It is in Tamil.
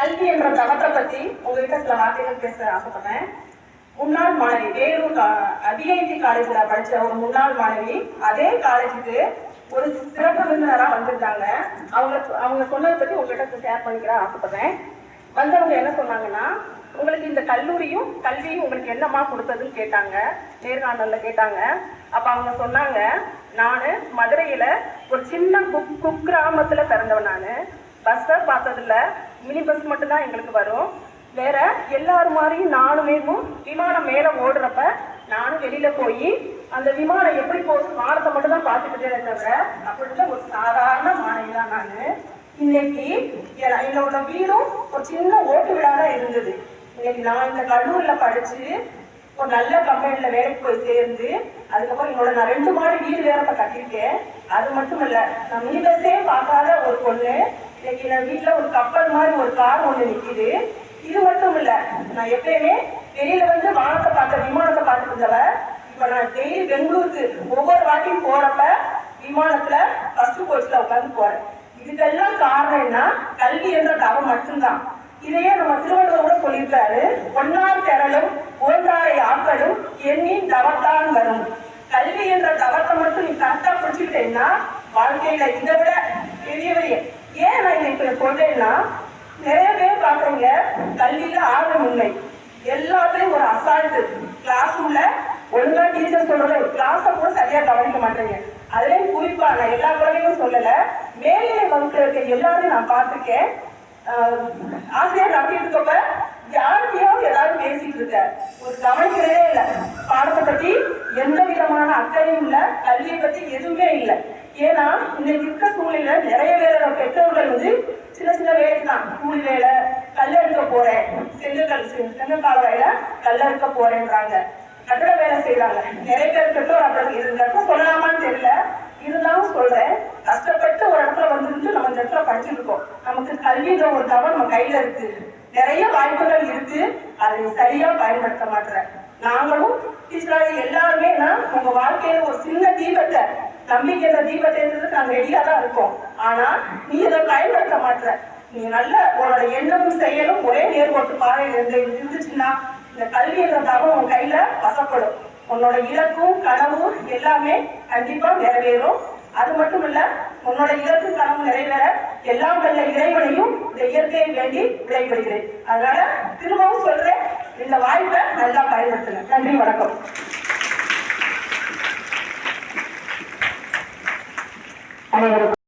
கல்வி என்ற தளத்தை பத்தி உங்ககிட்ட சில வார்த்தைகள் பேச ஆசைப்படுறேன் முன்னாள் மாணவி வேலூர் டிஐடி காலேஜ்ல படிச்ச ஒரு முன்னாள் மாணவி அதே காலேஜுக்கு ஒரு சிறப்பு விருந்தினராக வந்திருந்தாங்க. அவங்க அவங்க சொன்னதை பத்தி உங்ககிட்ட ஷேர் பண்ணிக்கிற ஆசைப்படுறேன் வந்தவங்க என்ன சொன்னாங்கன்னா உங்களுக்கு இந்த கல்லூரியும் கல்வியும் உங்களுக்கு என்னமா கொடுத்ததுன்னு கேட்டாங்க. நேர்காணல்ல கேட்டாங்க. அப்ப அவங்க சொன்னாங்க நானு மதுரையில ஒரு சின்ன குக் குக்கிராமத்துல பிறந்தவன் நானு. பஸ் பஸ்ஸை பார்த்ததில்ல. மினி பஸ் மட்டும்தான் எங்களுக்கு வரும். வேற எல்லாரும் மாதிரியும் நானுமே விமானம் மேலே ஓடுறப்ப நானும் வெளியில போய் அந்த விமானம் எப்படி போகுது வானத்தை மட்டும் தான் பார்த்துக்கிட்டே தவிர அப்படின்ற ஒரு சாதாரண மாணவி தான் நான் இன்னைக்கு என்னோட வீடும் ஒரு சின்ன ஓட்டு வீடா தான் இருந்தது. இன்னைக்கு நான் இந்த கல்லூரியில் படிச்சு ஒரு நல்ல கம்பெனியில் வேலைக்கு போய் சேர்ந்து அதுக்கப்புறம் என்னோட நான் ரெண்டு மாடி வீடு வேற கட்டியிருக்கேன். அது மட்டும் இல்லை நான் மினி பஸ்ஸே பார்க்காத ஒரு பொண்ணு இன்னைக்கு என் வீட்டுல ஒரு கப்பல் மாதிரி ஒரு கார் ஒண்ணு நிக்குது. இது மட்டும் இல்ல நான் எப்பயுமே வெளியில வந்து வானத்தை பார்த்த விமானத்தை பார்த்துட்டு இருந்தவ இப்ப நான் டெய்லி பெங்களூருக்கு ஒவ்வொரு வாட்டியும் போறப்ப விமானத்துல ஃபர்ஸ்ட் கோச்சில் உட்காந்து போறேன். இதுக்கெல்லாம் காரணம் என்ன? கல்வி என்ற தவம் மட்டும்தான். இதையே நம்ம திருவள்ளுவர் கூட சொல்லியிருக்காரு. ஒன்னார் திரளும் ஓந்தாரை ஆக்களும் எண்ணின் தவத்தான் வரும். கல்வி என்ற தவத்தை மட்டும் நீ கரெக்டா பிடிச்சுக்கிட்டேன்னா வாழ்க்கையில இதை விட பெரிய பெரிய ஏன் நான் நிறைய பேர் பாக்குறீங்க கல்வியில ஆர்வம் இல்லை. எல்லாத்துலயும் ஒரு அசால்ட்டு கிளாஸ் உள்ள ஒழுங்கா டீச்சர் சொல்றத கிளாஸ கூட சரியா கவனிக்க மாட்டேங்க. அதுலயும் குறிப்பா நான் எல்லா குழந்தையும் சொல்லல. மேல்நிலை வகுப்பில் இருக்க எல்லாரையும் நான் பார்த்துருக்கேன். ஆசிரியர் நடத்திட்டு இருக்கப்ப யாருக்கையாவது ஏதாவது பேசிட்டு இருக்க. ஒரு கவனிக்கிறதே இல்லை. பாடத்தை பத்தி எந்த விதமான அக்கறையும் இல்லை. கல்வியை பத்தி எதுவுமே இல்லை. ஏன்னா இன்னைக்கு இருக்க சூழ்நிலை நிறைய பேரோட பெற்றோர்கள் வந்து சின்ன சின்ன வேலை தான் கூலி வேலை கல்ல எடுக்க போறேன். செங்கல் செங்கல் கால்வாயில கல்ல எடுக்க போறேன்றாங்க. கட்டட வேலை செய்யறாங்க நிறைய பேர் பெற்றோர் அப்படி இருந்தாக்க சொல்லலாமான்னு தெரியல. இருந்தாலும் சொல்றேன். கஷ்டப்பட்டு ஒரு இடத்துல வந்துருந்து நம்ம இந்த இடத்துல படிச்சிருக்கோம் நமக்கு கல்வின்ற ஒரு தவறு நம்ம கையில இருக்கு. நிறைய வாய்ப்புகள் இருக்கு. அதை சரியா பயன்படுத்த மாட்டேற நாங்களும் டீச்சராக எல்லாருமே நான் உங்க வாழ்க்கையில ஒரு சின்ன தீபத்தை நம்பிக்கையில தீபத்தை இருந்தது நாங்க ரெடியா தான் இருக்கோம். ஆனா நீ இதை பயன்படுத்த மாட்டேற. நீ நல்ல உன்னோட எண்ணமும் செயலும் ஒரே நேர்கோட்டு பாதையில் இருந்து இருந்துச்சுன்னா இந்த கல்வி என்ற தகவல் உன் கையில வசப்படும். உன்னோட இலக்கும் கனவும் எல்லாமே கண்டிப்பா நிறைவேறும். அது மட்டும் இல்ல உன்னோட இலக்கு கனவு நிறைவேற எல்லாம் வல்ல இறைவனையும் இந்த இயற்கையை வேண்டி விடைபெறுகிறேன். அதனால திரும்பவும் சொல்றேன் இந்த வாய்ப்பை நல்லா பயன்படுத்துங்க. நன்றி வணக்கம். அனைவருக்கும்